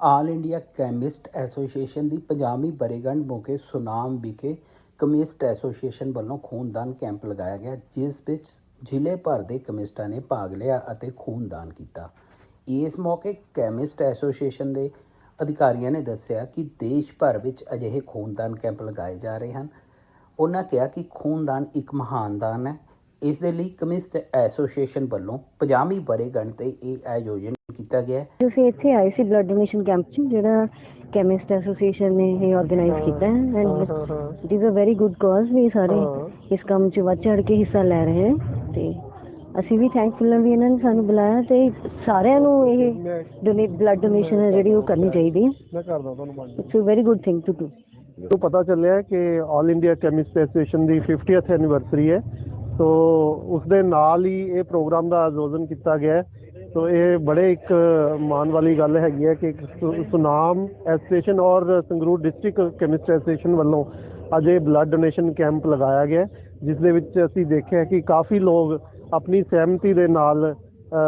ਆਲ India chemist association ਦੀ 50ਵੀਂ ਬਰੇਗੰਢ ਮੌਕੇ ਸੁਨਾਮ ਵਿਖੇ ਕੈਮਿਸਟ ਐਸੋਸੀਏਸ਼ਨ ਵੱਲੋਂ ਖੂਨਦਾਨ ਕੈਂਪ ਲਗਾਇਆ ਗਿਆ, ਜਿਸ ਵਿੱਚ ਜ਼ਿਲ੍ਹੇ ਭਰ ਦੇ ਕੈਮਿਸਟਾਂ ਨੇ ਭਾਗ ਲਿਆ ਅਤੇ ਖੂਨਦਾਨ ਕੀਤਾ। ਇਸ ਮੌਕੇ ਕੈਮਿਸਟ ਐਸੋਸੀਏਸ਼ਨ ਦੇ ਅਧਿਕਾਰੀਆਂ ਨੇ ਦੱਸਿਆ ਕਿ ਦੇਸ਼ ਭਰ ਵਿੱਚ ਅਜਿਹੇ ਖੂਨਦਾਨ ਕੈਂਪ ਲਗਾਏ ਜਾ ਰਹੇ ਹਨ। ਉਹਨਾਂ ਕਿਹਾ ਕਿ ਖੂਨਦਾਨ ਇੱਕ ਮਹਾਨ ਦਾਨ ਹੈ। ਇਸ ਦੇ ਲਈ ਕੈਮਿਸਟ ਐਸੋਸੀਏਸ਼ਨ ਵੱਲੋਂ 50ਵੀਂ ਬਰੇਗੰਢ ਤੇ ਇਹ ਆਯੋਜਨ ਕੀਤਾ ਗਿਆ ਹੈ। ਅਸੀਂ ਇੱਥੇ ਆਏ ਸੀ ਬਲੱਡ ਡੋਨੇਸ਼ਨ ਕੈਂਪ 'ਚ ਜਿਹੜਾ ਕੈਮਿਸਟ ਐਸੋਸੀਏਸ਼ਨ ਨੇ ਇਹ ਆਰਗੇਨਾਈਜ਼ ਕੀਤਾ ਹੈ and it is a very good cause ਵੀ ਸਾਰੇ ਇਸ ਕੰਮ 'ਚ ਵੱਧ ਚੜ ਕੇ ਹਿੱਸਾ ਲੈ ਰਹੇ ਹਨ ਤੇ ਅਸੀਂ ਵੀ ਥੈਂਕਫੁਲ ਹਾਂ ਵੀ ਇਹਨਾਂ ਨੇ ਸਾਨੂੰ ਬੁਲਾਇਆ ਤੇ ਸਾਰਿਆਂ ਨੂੰ ਇਹ ਡੋਨੇਟ ਬਲੱਡ ਡੋਨੇਸ਼ਨ ਹੈ ਜਿਹੜੀ ਉਹ ਕਰਨੀ ਚਾਹੀਦੀ ਹੈ। ਮੈਂ ਕਰਦਾ ਤੁਹਾਨੂੰ ਬੰਦ it's a very good thing to do ਤੋਂ ਪਤਾ ਚੱਲਿਆ ਕਿ 올 ਇੰਡੀਆ ਕੈਮਿਸਟ ਐਸੋਸੀਏਸ਼ਨ ਦੀ 50th ਐਨੀਵਰਸਰੀ ਹੈ। ਸੋ ਉਸ ਦੇ ਨਾਲ ਹੀ ਇਹ ਪ੍ਰੋਗਰਾਮ ਦਾ ਆਯੋਜਨ ਕੀਤਾ ਗਿਆ ਹੈ। ਸੋ ਇਹ ਬੜੇ ਇੱਕ ਮਾਣ ਵਾਲੀ ਗੱਲ ਹੈਗੀ ਹੈ ਕਿ ਸੁਨਾਮ ਐਸੋਸੀਏਸ਼ਨ ਔਰ ਸੰਗਰੂਰ ਡਿਸਟ੍ਰਿਕਟ ਕੈਮਿਸਟ ਐਸੋਸੀਏਸ਼ਨ ਵੱਲੋਂ ਅੱਜ ਇਹ ਬਲੱਡ ਡੋਨੇਸ਼ਨ ਕੈਂਪ ਲਗਾਇਆ ਗਿਆ ਹੈ, ਜਿਸ ਦੇ ਵਿੱਚ ਅਸੀਂ ਦੇਖਿਆ ਕਿ ਕਾਫੀ ਲੋਕ ਆਪਣੀ ਸਹਿਮਤੀ ਦੇ ਨਾਲ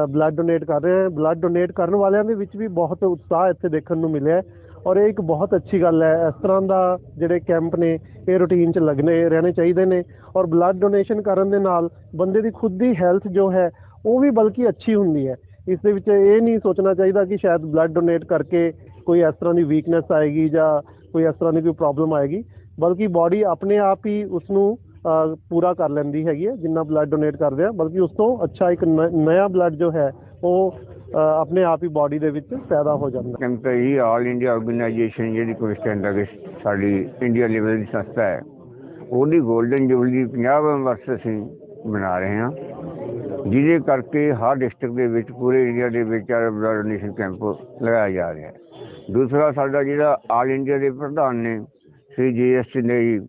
ਬਲੱਡ ਡੋਨੇਟ ਕਰ ਰਹੇ ਹਨ ਬਲੱਡ ਡੋਨੇਟ ਕਰਨ ਵਾਲਿਆਂ ਦੇ ਵਿੱਚ ਵੀ ਬਹੁਤ ਉਤਸ਼ਾਹ ਇੱਥੇ ਦੇਖਣ ਨੂੰ ਮਿਲਿਆ ਔਰ ਇਹ ਇੱਕ ਬਹੁਤ ਅੱਛੀ ਗੱਲ ਹੈ ਇਸ ਤਰ੍ਹਾਂ ਦਾ ਜਿਹੜੇ ਕੈਂਪ ਨੇ ਇਹ ਰੂਟੀਨ 'ਚ ਲੱਗਣੇ ਰਹਿਣੇ ਚਾਹੀਦੇ ਨੇ ਔਰ ਬਲੱਡ ਡੋਨੇਸ਼ਨ ਕਰਨ ਦੇ ਨਾਲ ਬੰਦੇ ਦੀ ਖੁਦ ਦੀ ਹੈਲਥ ਜੋ ਹੈ ਉਹ ਵੀ ਬਲਕਿ ਅੱਛੀ ਹੁੰਦੀ ਹੈ। ਇਸ ਦੇ ਵਿੱਚ ਇਹ ਨਹੀਂ ਸੋਚਣਾ ਚਾਹੀਦਾ ਕਿ ਸ਼ਾਇਦ ਬਲੱਡ ਡੋਨੇਟ ਕਰਕੇ ਕੋਈ ਇਸ ਤਰ੍ਹਾਂ ਦੀ ਵੀਕਨੈਸ ਆਏਗੀ ਜਾਂ ਕੋਈ ਇਸ ਤਰ੍ਹਾਂ ਦੀ ਕੋਈ ਪ੍ਰੋਬਲਮ ਆਏਗੀ, ਬਲਕਿ ਬਾਡੀ ਆਪਣੇ ਆਪ ਹੀ ਉਸ ਨੂੰ ਪੂਰਾ ਕਰ ਲੈਂਦੀ ਹੈਗੀ ਹੈ, ਜਿੰਨਾ ਬਲੱਡ ਡੋਨੇਟ ਕਰਦੇ ਆ, ਬਲਕਿ ਉਸ ਤੋਂ ਅੱਛਾ ਇੱਕ ਨ- ਬਲੱਡ ਜੋ ਹੈ, ਉਹ ਆਪਣੇ ਆਪ ਹੀ ਬਾਡੀ ਦੇ ਵਿੱਚ ਪੈਦਾ ਹੋ ਜਾਂਦਾ ਕੈਂਪ ਹੀ ਆਲ ਇੰਡੀਆ ਆਰਗੇਨਾਈਜੇਸ਼ਨ ਜਿਹੜੀ ਕੋਈ ਸਟੈਂਡਰਡ ਹੈ ਸਾਡੀ ਇੰਡੀਆ ਲੈਵਲ ਦੀ ਸੰਸਥਾ ਹੈ, ਉਹਦੀ 골ਡਨ ਜੁਬਲੀ 50ਵਾਂ ਵਰਸ ਅਸੀਂ ਮਨਾ ਰਹੇ ਹਾਂ। ਜਿਹਦੇ ਕਰਕੇ ਹਰ ਡਿਸਟ੍ਰਿਕਟ ਦੇ ਵਿੱਚ ਪੂਰੇ ਇੰਡੀਆ ਦੇ ਵਿੱਚ ਬਲੱਡ ਡੋਨੇਸ਼ਨ ਕੈਂਪ ਲਗਾਇਆ ਜਾ ਰਿਹਾ ਹੈ। ਦੂਸਰਾ ਸਾਡਾ ਜਿਹੜਾ ਆਲ ਇੰਡੀਆ ਦੇ ਪ੍ਰਧਾਨ ਨੇ, ਸ੍ਰੀ ਜੀ ਐਸ ਨੇ ਜੀ,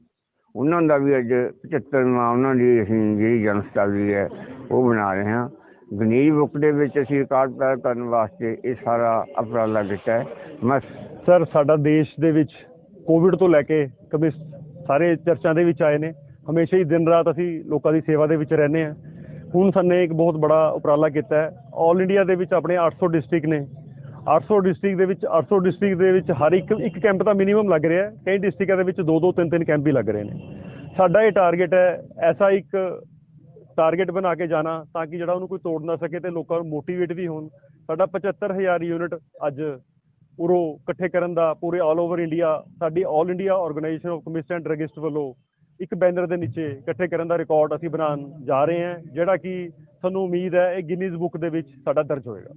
ਉਹਨਾਂ ਦਾ ਵੀ ਅੱਜ 75ਵਾਂ ਉਹਨਾਂ ਦੀ ਅਸੀਂ ਜਿਹੜੀ ਜਨਮ ਸ਼ਤਾਬਦੀ ਹੈ, ਉਹ ਬਣਾ ਰਹੇ ਹਾਂ। ਗਨੀਜ ਬੁੱਕ ਦੇ ਵਿੱਚ ਅਸੀਂ ਰਿਕਾਰਡ ਪੈਦਾ ਕਰਨ ਵਾਸਤੇ ਇਹ ਸਾਰਾ ਉਪਰਾਲਾ ਕੀਤਾ ਹੈ। ਮੈਂ ਸਰ ਸਾਡਾ ਦੇਸ਼ ਦੇ ਵਿੱਚ ਕੋਵਿਡ ਤੋਂ ਲੈ ਕੇ ਕਦੇ ਸਾਰੇ ਚਰਚਾ ਦੇ ਵਿੱਚ ਆਏ ਨੇ। ਹਮੇਸ਼ਾ ਹੀ ਦਿਨ ਰਾਤ ਅਸੀਂ ਲੋਕਾਂ ਦੀ ਸੇਵਾ ਦੇ ਵਿੱਚ ਰਹਿੰਦੇ ਹਾਂ। ਹੁਣ ਸਾਨੇ ਇੱਕ ਬਹੁਤ ਬੜਾ ਉਪਰਾਲਾ ਕੀਤਾ ਹੈ। 올 ਇੰਡੀਆ ਦੇ ਵਿੱਚ ਆਪਣੇ 800 ਡਿਸਟ੍ਰਿਕਟ ਨੇ। 800 ਡਿਸਟ੍ਰਿਕਟ ਦੇ ਵਿੱਚ 800 ਡਿਸਟ੍ਰਿਕਟ ਦੇ ਵਿੱਚ ਹਰ ਇੱਕ ਇੱਕ ਕੈਂਪ ਤਾਂ ਮਿਨੀਮਮ ਲੱਗ ਰਿਹਾ ਹੈ। ਕਈ ਡਿਸਟ੍ਰਿਕਟਾਂ ਦੇ ਵਿੱਚ ਦੋ ਦੋ, ਤਿੰਨ ਤਿੰਨ ਕੈਂਪ ਵੀ ਲੱਗ ਰਹੇ ਨੇ। ਸਾਡਾ ਇਹ ਟਾਰਗੇਟ ਹੈ ਐਸਾ ਇੱਕ ਟਾਰਗੇਟ ਬਣਾ ਕੇ ਜਾਣਾ ਤਾਂ ਕਿ ਜਿਹੜਾ ਉਹਨੂੰ ਕੋਈ ਤੋੜ ਨਾ ਸਕੇ ਤੇ ਲੋਕਾਂ ਨੂੰ ਮੋਟੀਵੇਟ ਵੀ ਹੋਣ। ਸਾਡਾ 75000 ਯੂਨਿਟ ਅੱਜ ਉਰੋਂ ਇਕੱਠੇ ਕਰਨ ਦਾ ਪੂਰੇ ਆਲ ਓਵਰ ਇੰਡੀਆ ਸਾਡੀ all India organisation of chemist and druggist ਵੱਲੋਂ ਇੱਕ ਬੈਨਰ ਦੇ ਨੀਚੇ ਇਕੱਠੇ ਕਰਨ ਦਾ ਰਿਕਾਰਡ ਅਸੀਂ ਬਣਾਉਣ ਜਾ ਰਹੇ ਹਾਂ, ਜਿਹੜਾ ਕਿ ਸਾਨੂੰ ਉਮੀਦ ਹੈ ਇਹ ਗਿਨੀਜ਼ ਬੁੱਕ ਦੇ ਵਿੱਚ ਸਾਡਾ ਦਰਜ ਹੋਏਗਾ।